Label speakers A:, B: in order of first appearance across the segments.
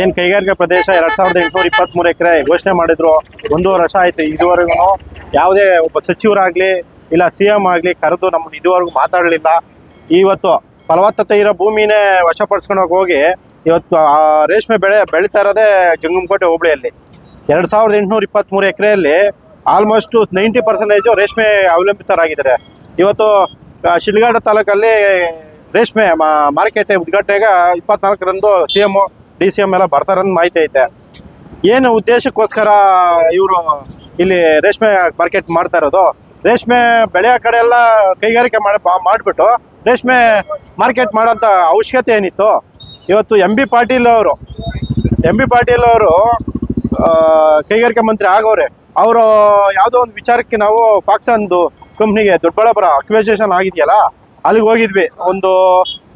A: ಏನ್ ಕೈಗಾರಿಕಾ ಪ್ರದೇಶ ಎರಡ್ ಸಾವಿರದ ಎಂಟುನೂರ ಇಪ್ಪತ್ತ್ ಮೂರು ಎಕರೆ ಘೋಷಣೆ ಮಾಡಿದ್ರು, ಒಂದೂವರೆ ವರ್ಷ ಆಯ್ತು. ಇದುವರೆಗೂ ಯಾವುದೇ ಒಬ್ಬ ಸಚಿವರಾಗ್ಲಿ ಇಲ್ಲ ಸಿ ಎಂ ಆಗ್ಲಿ ಕರೆದು ನಮ್ಮನ್ನ ಇದುವರೆಗೂ ಮಾತಾಡಲಿಲ್ಲ. ಇವತ್ತು ಫಲವತ್ತತೆ ಇರೋ ಭೂಮಿನೇ ವಶಪಡಿಸ್ಕೊಂಡು ಹೋಗಿ ಇವತ್ತು ರೇಷ್ಮೆ ಬೆಳೆ ಬೆಳೀತಾ ಇರೋದೇ ಜಂಗಮಕೋಟೆ ಹೋಬಳಿಯಲ್ಲಿ. ಎರಡ್ ಸಾವಿರದ ಎಂಟುನೂರ ಇಪ್ಪತ್ತ್ ಮೂರು ಎಕರೆಯಲ್ಲಿ ಆಲ್ಮೋಸ್ಟ್ ನೈಂಟಿ ಪರ್ಸೆಂಟೇಜು ರೇಷ್ಮೆ ಅವಲಂಬಿತರಾಗಿದ್ದಾರೆ. ಇವತ್ತು ಶಿಲ್ಗಾಡ ತಾಲೂಕಲ್ಲಿ ರೇಷ್ಮೆ ಮಾರ್ಕೆಟ್ ಉದ್ಘಾಟನೆಗೆ ಇಪ್ಪತ್ನಾಲ್ಕರಂದು C M D C M ಎಲ್ಲ ಬರ್ತಾರಂತ ಮಾಹಿತಿ ಐತೆ. ಏನು ಉದ್ದೇಶಕ್ಕೋಸ್ಕರ ಇವರು ಇಲ್ಲಿ ರೇಷ್ಮೆ ಮಾರ್ಕೆಟ್ ಮಾಡ್ತಾ ಇರೋದು? ರೇಷ್ಮೆ ಬೆಳೆಯೋ ಕಡೆ ಎಲ್ಲ ಕೈಗಾರಿಕೆ ಮಾಡಿ ಮಾಡ್ಬಿಟ್ಟು ರೇಷ್ಮೆ ಮಾರ್ಕೆಟ್ ಮಾಡೋಂಥ ಅವಶ್ಯಕತೆ ಏನಿತ್ತು? ಇವತ್ತು ಎಂ ಬಿ ಪಾಟೀಲ್ ಅವರು ಎಂ ಬಿ ಪಾಟೀಲ್ ಅವರು ಕೈಗಾರಿಕೆ ಮಂತ್ರಿ ಆಗೋರೆ. ಅವರು ಯಾವುದೋ ಒಂದು ವಿಚಾರಕ್ಕೆ ನಾವು ಫಾಕ್ಸ್ ಒಂದು ಕಂಪ್ನಿಗೆ ದೊಡ್ಡಬಳ್ಳಾಪುರ ಅಕ್ವಿಸೇಷನ್ ಆಗಿದೆಯಲ್ಲ, ಅಲ್ಲಿಗೆ ಹೋಗಿದ್ವಿ. ಒಂದು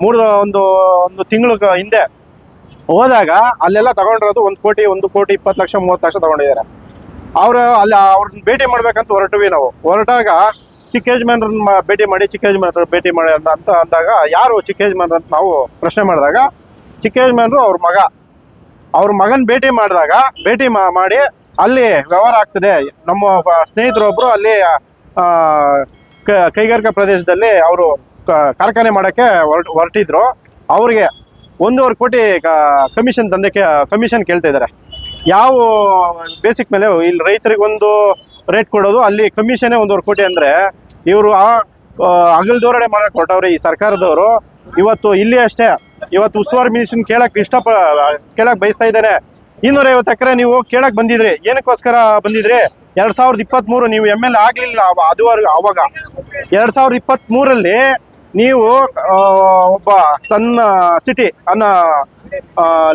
A: ಮೂರು ಒಂದು ಒಂದು ತಿಂಗಳು ಹಿಂದೆ. ಹೋದಾಗ ಅಲ್ಲೆಲ್ಲ ತಗೊಂಡಿರೋದು ಒಂದು ಕೋಟಿ ಒಂದು ಕೋಟಿ, ಇಪ್ಪತ್ತು ಲಕ್ಷ, ಮೂವತ್ತು ಲಕ್ಷ ತಗೊಂಡಿದ್ದಾರೆ. ಅವರು ಅಲ್ಲಿ ಅವ್ರನ್ನ ಭೇಟಿ ಮಾಡ್ಬೇಕಂತ ಹೊರಟಿವಿ ನಾವು. ಹೊರಟಾಗ ಚಿಕ್ಕ ಯಜಮಾನ್ರನ್ನ ಭೇಟಿ ಮಾಡಿ, ಚಿಕ್ಕ ಯಜಮಾನ್ರ ಭೇಟಿ ಮಾಡಿ ಅಂತ ಅಂತ ಅಂದಾಗ ಯಾರು ಚಿಕ್ಕ ಯಜಮಾನ್ರು ಅಂತ ನಾವು ಪ್ರಶ್ನೆ ಮಾಡಿದಾಗ ಚಿಕ್ಕ ಯಜಮಾನ್ರು ಅವ್ರ ಮಗ. ಅವ್ರ ಮಗನ ಭೇಟಿ ಮಾಡಿದಾಗ, ಭೇಟಿ ಮಾಡಿ ಅಲ್ಲಿ ವ್ಯವಹಾರ ಆಗ್ತದೆ. ನಮ್ಮ ಒಬ್ಬ ಸ್ನೇಹಿತರೊಬ್ರು ಅಲ್ಲಿ ಕೈಗಾರಿಕಾ ಪ್ರದೇಶದಲ್ಲಿ ಅವರು ಕಾರ್ಖಾನೆ ಮಾಡಕ್ಕೆ ಹೊರಟ್, ಹೊರಟಿದ್ರು. ಅವ್ರಿಗೆ ಒಂದೂವರೆ ಕೋಟಿ ಕಮಿಷನ್ ದಂಧೆಗೆ ಕಮಿಷನ್ ಕೇಳ್ತಾ ಇದ್ದಾರೆ. ಯಾವ ಬೇಸಿಕ್ ಮೇಲೆ ಇಲ್ಲಿ ರೈತರಿಗೆ ಒಂದು ರೇಟ್ ಕೊಡೋದು, ಅಲ್ಲಿ ಕಮಿಷನೇ ಒಂದೂವರೆ ಕೋಟಿ ಅಂದರೆ ಇವರು ಅಗಲ್ ಧೋರಣೆ ಮಾಡೋಕೆ ಹೊರಟವ್ರೆ ಈ ಸರ್ಕಾರದವರು. ಇವತ್ತು ಇಲ್ಲಿ ಅಷ್ಟೇ, ಇವತ್ತು ಉಸ್ತುವಾರಿ ಮಿನಿಷನ್ ಕೇಳಕ್ಕೆ ಇಷ್ಟ ಕೇಳಕ್ಕೆ ಬಯಸ್ತಾ ಇದ್ದೇನೆ. ಇನ್ನೂರ ಐವತ್ತು ಎಕರೆ ನೀವು ಕೇಳಕ್ಕೆ ಬಂದಿದ್ರಿ, ಏನಕ್ಕೋಸ್ಕರ ಬಂದಿದ್ರಿ? ಎರಡು ಸಾವಿರದ ಇಪ್ಪತ್ತ್ಮೂರು ನೀವು ಎಂ ಎಲ್ ಎ ಆಗಲಿಲ್ಲ ಅದುವರೆಗೂ ಆವಾಗ ಎರಡು ಸಾವಿರದ ಇಪ್ಪತ್ತ್ ಮೂರಲ್ಲಿ ನೀವು ಒಬ್ಬ ಸಣ್ಣ ಸಿಟಿ ಅನ್ನ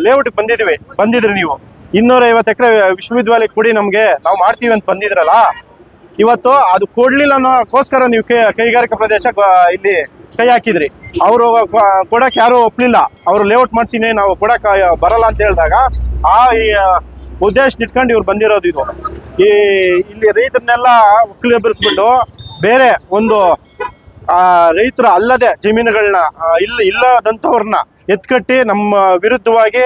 A: ಲೇಔಟ್ ಬಂದಿದ್ವಿ. ಬಂದಿದ್ರಿ ನೀವು. ಇನ್ನೂರ ಐವತ್ತು ಎಕರೆ ವಿಶ್ವವಿದ್ಯಾಲಯ ಕೊಡಿ ನಮಗೆ ನಾವು ಮಾಡ್ತೀವಿ ಅಂತ ಬಂದಿದ್ರಲ್ಲ, ಇವತ್ತು ಅದು ಕೊಡ್ಲಿಲ್ಲ ಅನ್ನೋಕ್ಕೋಸ್ಕರ ನೀವು ಕೈಗಾರಿಕಾ ಪ್ರದೇಶ ಇಲ್ಲಿ ಕೈ ಹಾಕಿದ್ರಿ. ಅವರು ಕೊಡಕ್ ಯಾರು ಒಪ್ಲಿಲ್ಲ. ಅವರು ಲೇಔಟ್ ಮಾಡ್ತೀನಿ, ನಾವು ಕೊಡಕ್ ಬರಲ್ಲ ಅಂತ ಹೇಳಿದಾಗ ಆ ಉದ್ದೇಶ ಇಟ್ಕೊಂಡು ಇವ್ರು ಬಂದಿರೋದು ಇದು. ಈ, ಇಲ್ಲಿ ರೈತರನ್ನೆಲ್ಲ ಒಕ್ಕಲಿಬ್ಬರಿಸ್ಬಿಟ್ಟು ಬೇರೆ ಒಂದು ಆ, ರೈತರ ಅಲ್ಲದೆ ಜಮೀನುಗಳನ್ನ ಇಲ್ಲ, ಇಲ್ಲದಂಥವ್ರನ್ನ ಎತ್ಕಟ್ಟಿ ನಮ್ಮ ವಿರುದ್ಧವಾಗಿ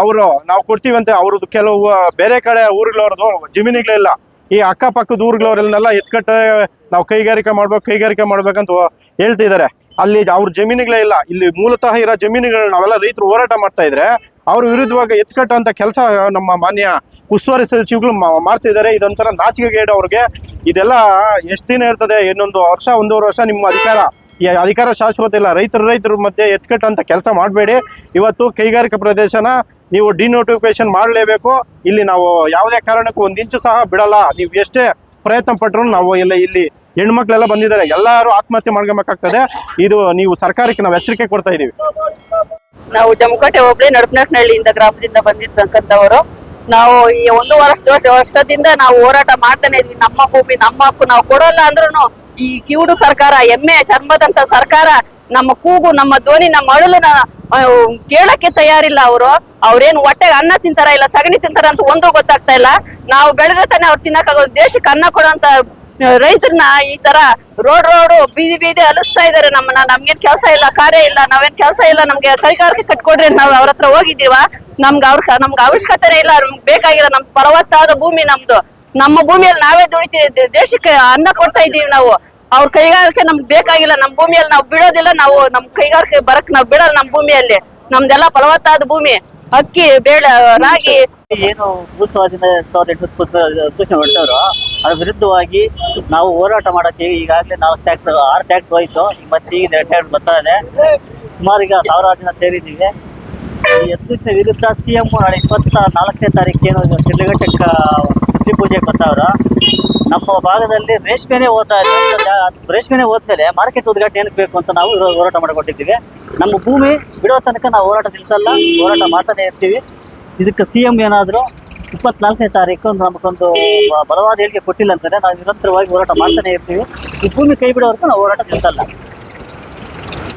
A: ಅವರು ನಾವು ಕೊಡ್ತೀವಂತೆ, ಅವ್ರದ್ದು ಕೆಲವು ಬೇರೆ ಕಡೆ ಊರುಗಳವ್ರದ್ದು ಜಮೀನುಗಳಿಲ್ಲ. ಈ ಅಕ್ಕಪಕ್ಕದ ಊರುಗಳವ್ರನ್ನೆಲ್ಲ ಎತ್ಕಟ್ಟ ನಾವು ಕೈಗಾರಿಕೆ ಮಾಡ್ಬೇಕು, ಕೈಗಾರಿಕೆ ಮಾಡ್ಬೇಕಂತ ಹೇಳ್ತಿದ್ದಾರೆ. ಅಲ್ಲಿ ಅವ್ರ ಜಮೀನುಗಳೇ ಇಲ್ಲ. ಇಲ್ಲಿ ಮೂಲತಃ ಇರೋ ಜಮೀನುಗಳನ್ನ ನಾವೆಲ್ಲ ರೈತರು ಹೋರಾಟ ಮಾಡ್ತಾ ಇದ್ರೆ ಅವ್ರ ವಿರುದ್ಧವಾಗಿ ಎತ್ಕಟ್ಟಂತ ಕೆಲಸ ನಮ್ಮ ಮಾನ್ಯ ಉಸ್ತುವಾರಿ ಸಚಿವಗಳು ಮಾಡ್ತಿದ್ದಾರೆ. ಇದೊಂಥರ ನಾಚಿಕೆ ಗೈಡ್ ಅವ್ರಿಗೆ. ಇದೆಲ್ಲ ಎಷ್ಟು ದಿನ ಇರ್ತದೆ? ಇನ್ನೊಂದು ವರ್ಷ, ಒಂದೂವರೆ ವರ್ಷ ನಿಮ್ಮ ಅಧಿಕಾರ. ಈ ಅಧಿಕಾರ ಶಾಶ್ವತ ಇಲ್ಲ. ರೈತರು, ರೈತರ ಮಧ್ಯೆ ಎತ್ಕಟ್ಟಂತ ಕೆಲಸ ಮಾಡಬೇಡಿ. ಇವತ್ತು ಕೈಗಾರಿಕಾ ಪ್ರದೇಶನ ನೀವು ಡಿನೋಟಿಫಿಕೇಶನ್ ಮಾಡಲೇಬೇಕು. ಇಲ್ಲಿ ನಾವು ಯಾವುದೇ ಕಾರಣಕ್ಕೂ ಒಂದು ಇಂಚು ಸಹ ಬಿಡಲ್ಲ. ನೀವು ಎಷ್ಟೇ ಪ್ರಯತ್ನ ಪಟ್ಟರು ನಾವು ಎಲ್ಲ ಇಲ್ಲಿ ಹೆಣ್ಮಕ್ಳೆಲ್ಲ ಬಂದಿದ್ದಾರೆ. ಎಲ್ಲರೂ ಆತ್ಮಹತ್ಯೆ ಮಾಡ್ಕೊಬೇಕಾಗ್ತದೆ. ಇದು ನೀವು ಸರ್ಕಾರಕ್ಕೆ ನಾವು ಎಚ್ಚರಿಕೆ ಕೊಡ್ತಾ ಇದೀವಿ.
B: ನಾವು ಜಮಕೋಟೆ ಹೋಬಳಿ ನಡಪನಹಳ್ಳಿಯಿಂದ ಗ್ರಾಮದಿಂದ ಬಂದಿರ್ತಕ್ಕಂಥವರು ನಾವು ಈ ಒಂದು ವರ್ಷ ವರ್ಷ ವರ್ಷದಿಂದ ನಾವು ಹೋರಾಟ ಮಾಡ್ತಾನೆ ಇದ್ವಿ. ನಮ್ಮ ಭೂಮಿ, ನಮ್ಮ ಹಕ್ಕು ನಾವು ಕೊಡೋಲ್ಲ ಅಂದ್ರೂ ಈ ಕಿವುಡು ಸರ್ಕಾರ, ಎಮ್ಮೆ ಚರ್ಮದಂತ ಸರ್ಕಾರ ನಮ್ಮ ಕೂಗು, ನಮ್ಮ ಧ್ವನಿ, ನಮ್ಮ ಅಳಲನ್ನ ಕೇಳಕ್ಕೆ ತಯಾರಿಲ್ಲ ಅವರು. ಅವ್ರೇನು ಹೊಟ್ಟೆಗೆ ಅನ್ನ ತಿಂತಾರ ಇಲ್ಲ ಸಗಣಿ ತಿಂತಾರ ಅಂತ ಒಂದು ಗೊತ್ತಾಗ್ತಾ ಇಲ್ಲ. ನಾವು ಬೆಳೆದ್ರೆ ತಾನೆ ಅವ್ರು ತಿನ್ನಕ್ಕಾಗೋದು. ದೇಶಕ್ಕೆ ಅನ್ನ ಕೊಡೋಂತ ರೈತರನ್ನ ಈ ತರ ರೋಡ್ ರೋಡ್ ಬೀದಿ ಬೀದಿ ಅಲಿಸ್ತಾ ಇದಾರೆ ನಮ್ಮನ್ನ. ನಮ್ಗೇನ್ ಕೆಲಸ ಇಲ್ಲ, ಕಾರ್ಯ ಇಲ್ಲ, ನಾವೇನ್ ಕೆಲಸ ಇಲ್ಲ, ನಮ್ಗೆ ಕೈಗಾರಿಕೆ ಕಟ್ಕೊಡ್ರಿ ನಾವ್ ಅವ್ರ ಹತ್ರ ಹೋಗಿದ್ದೀವಾ. ನಮ್ಗೆ ಅವ್ರ ನಮ್ಗೆ ಅವಶ್ಯಕತೆ ಇಲ್ಲ, ನಮ್ಗೆ ಬೇಕಾಗಿಲ್ಲ ನಮ್ ಫಲವತ್ತಾದ ಭೂಮಿ ನಮ್ದು. ನಮ್ಮ ಭೂಮಿಯಲ್ಲಿ ನಾವೇ ದುಡಿತೀವಿ ದೇಶಕ್ಕೆ ಅನ್ನ ಕೊಡ್ತಾ ಇದೀವಿ ನಾವು. ಅವ್ರ ಕೈಗಾರಿಕೆ ನಮ್ಗೆ ಬೇಕಾಗಿಲ್ಲ, ನಮ್ ಭೂಮಿಯಲ್ಲಿ ನಾವು ಬಿಡೋದಿಲ್ಲ, ನಾವು ನಮ್ ಕೈಗಾರಿಕೆ ಬರಕ್ ನಾವ್ ಬಿಡಲ್ಲ ನಮ್ ಭೂಮಿಯಲ್ಲಿ. ನಮ್ದೆಲ್ಲ ಫಲವತ್ತಾದ ಭೂಮಿ. ಅಕ್ಕಿ, ಬೇಳೆ, ರಾಗಿ
C: ಏನು ಭೂ ಸ್ವಾಧೀನ ಎರಡ್ ಸಾವಿರದ ಎಂಟು ಸೂಚನೆ ಹೊರಟವರು, ಅದ್ರ ವಿರುದ್ಧವಾಗಿ ನಾವು ಹೋರಾಟ ಮಾಡಕ್ಕೆ ಈಗಾಗಲೇ ನಾಲ್ಕು ಟ್ಯಾಕ್ಟರ್ ಆರು ಟ್ಯಾಕ್ಟರ್ ಹೋಯ್ತು. ಮತ್ತೆ ಈಗ ಎರಡು ಟ್ಯಾಕ್ಟರ್ ಬರ್ತಾ ಇದೆ. ಸುಮಾರು ಈಗ ಸಾವಿರಾರು ಜನ ಸೇರಿದ್ದೀವಿ. ಈ ಸೂಚನೆ ವಿರುದ್ಧ ಸಿ ಎಂ ನಾಳೆ ಇಪ್ಪತ್ತ ನಾಲ್ಕನೇ ತಾರೀಕೇನು ಶಿಡ್ಲಘಟ್ಟ ಕೃಷಿ ಪೂಜೆಗೆ ಬರ್ತಾವ್ರು ನಮ್ಮ ಭಾಗದಲ್ಲಿ ರೇಷ್ಮೆನೇ ಓದ್ತಾ ಇದೆ ರೇಷ್ಮೆನೇ ಓದ್ತಾರೆ ಮಾರ್ಕೆಟ್ ಉದ್ಘಾಟನೆ ಏನಕ್ಕೆ ಬೇಕು ಅಂತ ನಾವು ಹೋರಾಟ ಮಾಡಿಕೊಟ್ಟಿದ್ದೀವಿ. ನಮ್ಮ ಭೂಮಿ ಬಿಡೋ ತನಕ ನಾವು ಹೋರಾಟ ನಿಲ್ಲಿಸಲ್ಲ ಹೋರಾಟ ಮಾಡ್ತಾನೆ ಇರ್ತೀವಿ. ಇದಕ್ಕೆ ಸಿ ಎಂ ಏನಾದರೂ ಇಪ್ಪತ್ನಾಲ್ಕನೇ ತಾರೀಕು ನಮಗೊಂದು ಬಲವಾದ ಹೇಳಿಕೆ ಕೊಟ್ಟಿಲ್ಲ ಅಂತಾರೆ ನಾವು ನಿರಂತರವಾಗಿ ಹೋರಾಟ ಮಾಡ್ತಾನೆ ಇರ್ತೀವಿ. ಈ ಭೂಮಿ ಕೈ ಬಿಡೋವರೆಗೂ ನಾವು ಹೋರಾಟ ನಿಲ್ಲಿಸಲ್ಲ